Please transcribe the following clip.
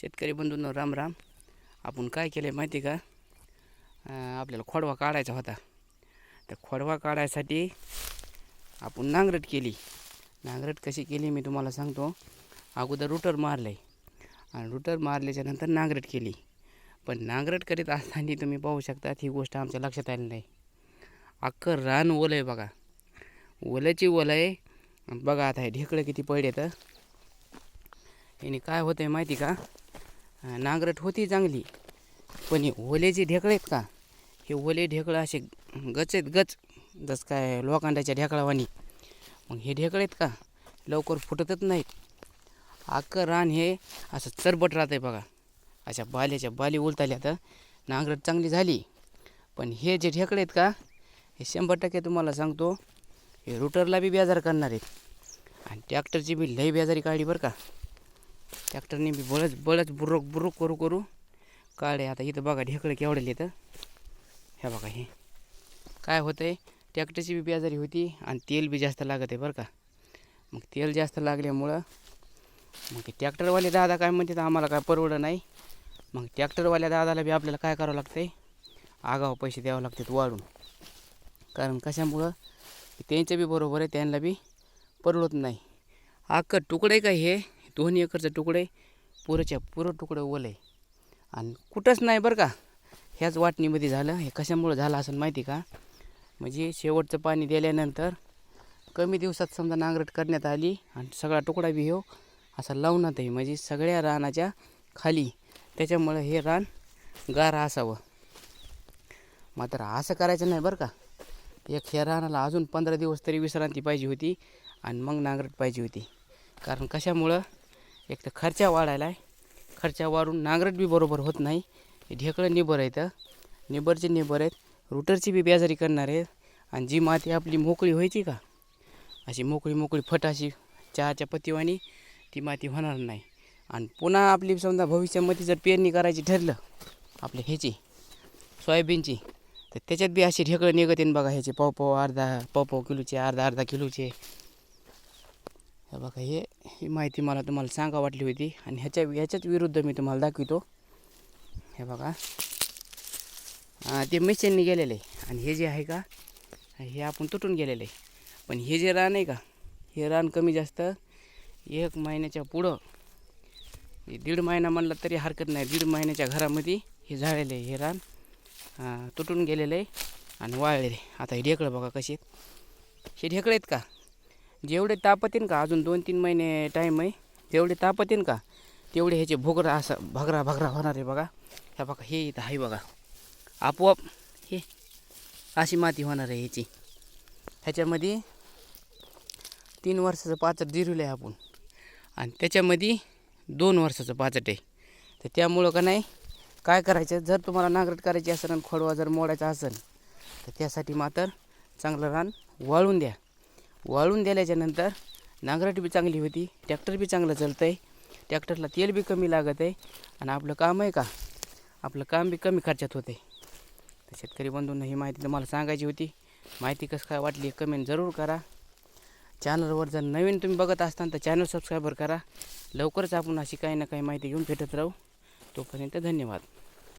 शेतकरी बंधूंनो राम राम. आपण काय केलं आहे माहिती आहे का? आपल्याला खोडवा काढायचा होता. तर खोडवा काढायसाठी आपण नांगरट केली. नांगरट कशी केली मी तुम्हाला सांगतो. अगोदर रुटर मारलं आहे आणि रुटर मारल्याच्यानंतर नांगरट केली. पण नांगरट करीत असताना तुम्ही पाहू शकता ही गोष्ट आमच्या लक्षात आली नाही. अख्खं रान ओलं आहे बघा. ओल्याची ओलं आहे. बघा आता हे ढेकळं किती पडले तर याने काय होतं आहे माहिती का? नांगरट होती चांगली. पण हे ओले जे ढेकळे आहेत का हे ओले ढेकळं असे गच आहेत गच जसं काय लोखंडाच्या ढेकळावानी. मग हे ढेकळे आहेत का लवकर फुटतच नाहीत. अख्खं रान हे असं चरबट राहतं आहे बघा. अशा बाल्याच्या बाली उलताल्या तर नांगरट चांगली झाली. पण हे जे ढेकळे आहेत का हे शंभर टक्के तुम्हाला सांगतो हे रुटरला बी बेजार करणार आहेत. आणि ट्रॅक्टरची बी लई बेजारी काढली बरं का. ट्रॅक्टरने बी बळच बळच बुरुक बुरुक करू करू। काढे आता इथं बघा ढेकळं केवढे येतं हे बघा हे. काय होतं आहे ट्रॅक्टरची बी बेजारी होती आणि तेल बी जास्त लागत आहे बरं का. मग तेल जास्त लागल्यामुळं मग ट्रॅक्टरवाले दादा काय म्हणतात आम्हाला काय परवडं नाही. मग ट्रॅक्टरवाल्या दादाला बी आपल्याला काय करावं लागतं आहे आगाव पैसे द्यावं लागतात वाढून. कारण कशामुळं? त्यांच्या बी बरोबर आहे त्यांना बी परवडत नाही. अख्खं तुकडे काय हे? दोन एकरचं तुकडे पुरंच्या पुरं तुकडं ओलं. आहे आणि कुठंच नाही बरं का. ह्याच वाटणीमध्ये झालं. हे कशामुळं झालं असं माहिती का? म्हणजे शेवटचं पाणी दिल्यानंतर कमी दिवसात समजा नांगरट करण्यात आली आणि सगळा तुकडा बी हो असा लावण्यात आहे. म्हणजे सगळ्या रानाच्या खाली. त्याच्यामुळं हे रान गार असावं. मात्र असं करायचं नाही बरं का. एक ह्या रानाला अजून पंधरा दिवस तरी विश्रांती पाहिजे होती आणि मग नांगरट पाहिजे होती. कारण कशामुळं? एक तर खर्चा वाढायला आहे खर्चा वाढून नांगरट बी बरोबर होत नाही. ढेकळं निबर आहेत निबरचे निबर आहेत. रुटरची बी बेजारी करणार आहेत. आणि जी माती आपली मोकळी व्हायची का? अशी मोकळी मोकळी फट अशी चहाच्या पत्तीवानी ती माती होणार नाही. आणि पुन्हा आपली समजा भविष्यामध्ये जर पेरणी करायची ठरलं आपल्या ह्याची सोयाबीनची तर त्याच्यात बी अशी ढेकळं निघत बघा ह्याचे. पाव पाव अर्धा पाव पाव किलोचे अर्धा अर्धा किलोचे. हे बघा हे ही माहिती मला तुम्हाला सांगा वाटली होती आणि ह्याच्या ह्याच्याच विरुद्ध मी तुम्हाला दाखवितो. हे बघा. ते मिशनने गेलेलं. आहे आणि हे जे आहे का हे आपण तुटून गेलेलं. आहे पण हे जे रान आहे का हे रान कमी जास्त एक महिन्याच्या पुढं दीड महिना म्हणलं तरी हरकत नाही. दीड महिन्याच्या घरामध्ये हे झालेलं आहे हे रान तुटून गेलेलं आहे आणि वाळलेलं. आहे आता हे ढेकळं बघा कसे हे ढेकळे आहेत का? म्हणजे जेवढे तापतीन का? अजून दोन तीन महिने टाईम आहे. जेवढे तापतीन का? तेवढे ह्याचे भोगरा असं भगरा भगरा होणार आहे बघा. ह्या बघा हे इथं आहे बघा. आपोआप हे अशी माती होणार आहे ह्याची. ह्याच्यामध्ये तीन वर्षाचं पाचट जिरवलं आहे आपण. आणि त्याच्यामध्ये दोन वर्षाचं पाचट आहे. तर त्यामुळं का नाही काय करायचं? जर तुम्हाला नांगरट करायची असेल आणि खोडवा जर मोडायचा असेल तर त्यासाठी मात्र चांगलं रान वाळून द्या. वाळून दिल्याच्यानंतर नांगरट बी चांगली होती ट्रॅक्टर बी चांगलं चालतं आहे ट्रॅक्टरला तेल बी कमी लागत आहे आणि आपलं काम आहे का? आपलं काम बी कमी खर्चात होते तर शेतकरी बंधूंना ही माहिती तुम्हाला सांगायची होती. माहिती कसं काय वाटली कमेंट जरूर करा. चॅनलवर जर नवीन तुम्ही बघत असताल तर चॅनल सबस्क्रायबर करा. लवकरच आपण अशी काही ना काही माहिती घेऊन भेटत राहू. तोपर्यंत धन्यवाद.